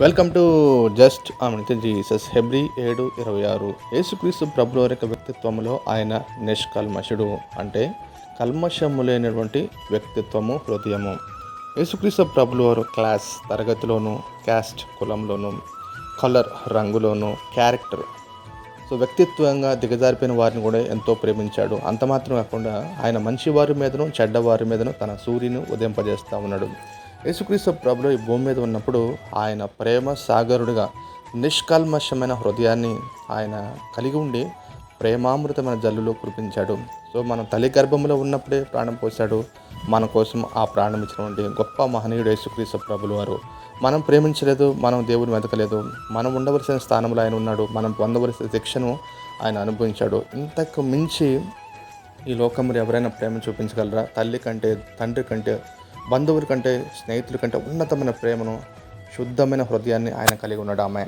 Welcome to just ఆమె Jesus హెబ్రి ఏడు ఇరవై ఆరు. యేసుక్రీస్తు ప్రభుల యొక్క వ్యక్తిత్వంలో ఆయన నిష్కల్మషుడు. అంటే కల్మషము లేనటువంటి వ్యక్తిత్వము హృదయము. యేసుక్రీస్తు ప్రభుల వారు క్లాస్ తరగతిలోను క్యాస్ట్ కులంలోను కలర్ రంగులోను క్యారెక్టర్. సో వ్యక్తిత్వంగా దిగజారిపోయిన వారిని కూడా ఎంతో ప్రేమించాడు. అంత మాత్రం కాకుండా ఆయన మంచి వారి మీదను చెడ్డవారి మీదను తన సూర్యుని ఉదయింపజేస్తూ ఉన్నాడు. యేసుక్రీస్తు ప్రభులు ఈ భూమి మీద ఉన్నప్పుడు ఆయన ప్రేమ సాగరుడిగా నిష్కల్మషమైన హృదయాన్ని ఆయన కలిగి ఉండి ప్రేమామృతమైన జల్లులో కురిపించాడు. సో మనం తల్లి గర్భంలో ఉన్నప్పుడే ప్రాణం పోశాడు. మన కోసం ఆ ప్రాణం ఇచ్చినటువంటి గొప్ప మహనీయుడు యేసుక్రీస్తు ప్రభులు వారు. మనం ప్రేమించలేదు మనం దేవుని వెతకలేదు. మనం ఉండవలసిన స్థానంలో ఆయన ఉన్నాడు. మనం పొందవలసిన శిక్షను ఆయన అనుభవించాడు. ఇంతకు మించి ఈ లోకంలో ఎవరైనా ప్రేమ చూపించగలరా? తల్లి కంటే తండ్రి కంటే బంధువుల కంటే స్నేహితుల కంటే ఉన్నతమైన ప్రేమను శుద్ధమైన హృదయాన్ని ఆయన కలిగి ఉన్నాడు. ఆమె